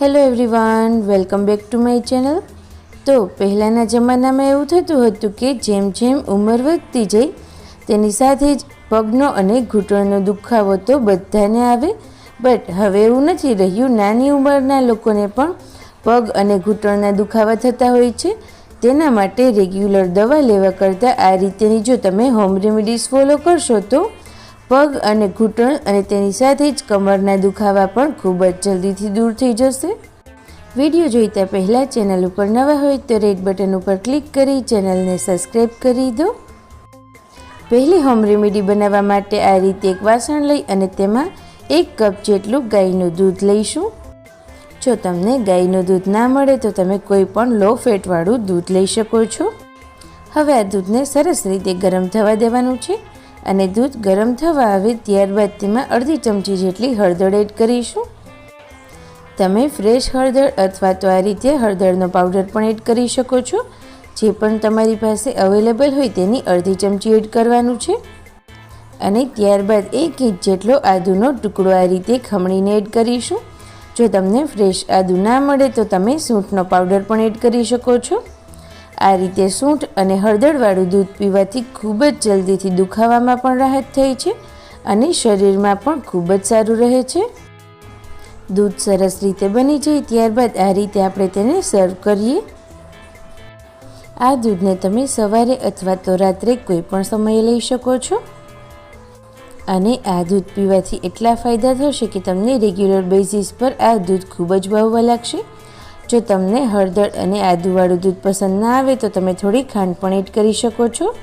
Hello everyone welcome back to my channel તો પહેલાંના જમાનામાં એવું થતું હતું કે જેમ જેમ ઉંમર વધતી જઈ તેની સાથે જ પગનો અને ઘૂંટણનો દુખાવો તો બધાને આવે. બટ હવે એવું નથી રહ્યું. નાની ઉંમરના લોકોને પણ પગ અને ઘૂંટણના દુખાવા થતા હોય છે. તેના માટે રેગ્યુલર દવા લેવા કરતાં આ રીતેની જો તમે હોમ રેમેડીઝ ફોલો કરશો તો પગ અને ઘૂંટણ અને તેની સાથે જ કમરના દુખાવા પણ ખૂબ જ જલ્દીથી દૂર થઈ જશે. વીડિયો જોઈતા પહેલાં ચેનલ ઉપર નવા હોય તો રેડ બટન ઉપર ક્લિક કરી ચેનલને સબસ્ક્રાઈબ કરી દો. પહેલી હોમ રેમેડી બનાવવા માટે આ રીતે એક વાસણ લઈ અને તેમાં એક કપ જેટલું ગાયનું દૂધ લઈશું. જો તમને ગાયનું દૂધ ના મળે તો તમે કોઈ પણ લો ફેટવાળું દૂધ લઈ શકો છો. હવે આ દૂધને સરસ રીતે ગરમ થવા દેવાનું છે. અને દૂધ ગરમ થવા આવે ત્યારબાદ તેમાં અડધી ચમચી જેટલી હળદર એડ કરીશું. તમે ફ્રેશ હળદર અથવા તો આ રીતે હળદરનો પાવડર પણ એડ કરી શકો છો. જે પણ તમારી પાસે અવેલેબલ હોય તેની અડધી ચમચી એડ કરવાનું છે. અને ત્યારબાદ એક ઇંચ જેટલો આદુનો ટુકડો આ રીતે ખમણીને એડ કરીશું. જો તમને ફ્રેશ આદુ ના મળે તો તમે સૂંઠનો પાવડર પણ એડ કરી શકો છો. આ રીતે સૂંઠ અને હળદરવાળું દૂધ પીવાથી ખૂબ જ જલ્દીથી દુખાવામાં પણ રાહત થઈ છે અને શરીરમાં પણ ખૂબ જ સારું રહે છે. દૂધ સરસ રીતે બની જાય ત્યારબાદ આ રીતે આપણે તેને સર્વ કરીએ. આ દૂધને તમે સવારે અથવા તો રાત્રે કોઈ પણ સમયે લઈ શકો છો. અને આ દૂધ પીવાથી એટલા ફાયદા થશે કે તમને રેગ્યુલર બેઝિસ પર આ દૂધ ખૂબ જ ભાવવા લાગશે. જો તમને હળદર અને આદુવાળું દૂધ પસંદ ના આવે તો તમે થોડી ખાંડ પણ એડ કરી શકો છો.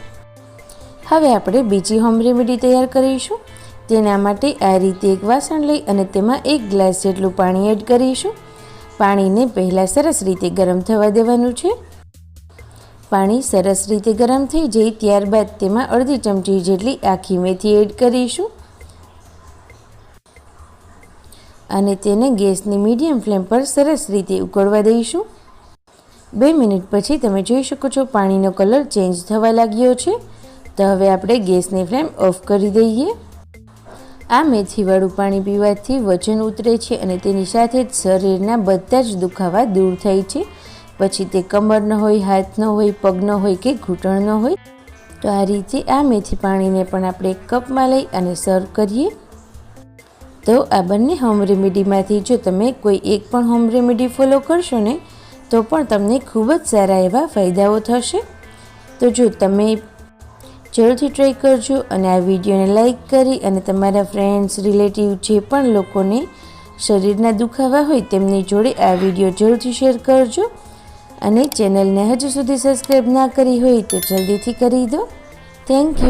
હવે આપણે બીજી હોમ રેમેડી તૈયાર કરીશું. તેના માટે આ રીતે એક વાસણ લઈ અને તેમાં એક ગ્લાસ જેટલું પાણી એડ કરીશું. પાણીને પહેલાં સરસ રીતે ગરમ થવા દેવાનું છે. પાણી સરસ રીતે ગરમ થઈ જાય ત્યારબાદ તેમાં અડધી ચમચી જેટલી આખી મેથી એડ કરીશું. અને તેને ગેસની મીડિયમ ફ્લેમ પર સરસ રીતે ઉકળવા દઈશું. બે મિનિટ પછી તમે જોઈ શકો છો પાણીનો કલર ચેન્જ થવા લાગ્યો છે. તો હવે આપણે ગેસની ફ્લેમ ઓફ કરી દઈએ. આ મેથીવાળું પાણી પીવાથી વજન ઉતરે છે અને તેની સાથે જ શરીરના બધા જ દુખાવા દૂર થાય છે. પછી તે કમરનો હોય હાથનો હોય પગનો હોય કે ઘૂંટણનો હોય. તો આ રીતે આ મેથી પાણીને પણ આપણે એક કપમાં લઈ અને સર્વ કરીએ. તો આ બંને હોમ રેમેડીમાંથી જો તમે કોઈ એક પણ હોમ રેમેડી ફોલો કરશો ને, તો પણ તમને ખૂબ જ સારા એવા ફાયદાઓ થશે. તો જો તમે જરૂરથી ટ્રાય કરજો અને આ વિડીયોને લાઈક કરી અને તમારા ફ્રેન્ડ્સ રિલેટિવ જે પણ લોકોને શરીરના દુખાવા હોય તેમની જોડે આ વીડિયો જરૂરથી શેર કરજો. અને ચેનલને હજુ સુધી સબસ્ક્રાઈબ ના કરી હોય તો જલ્દીથી કરી દો. Thank you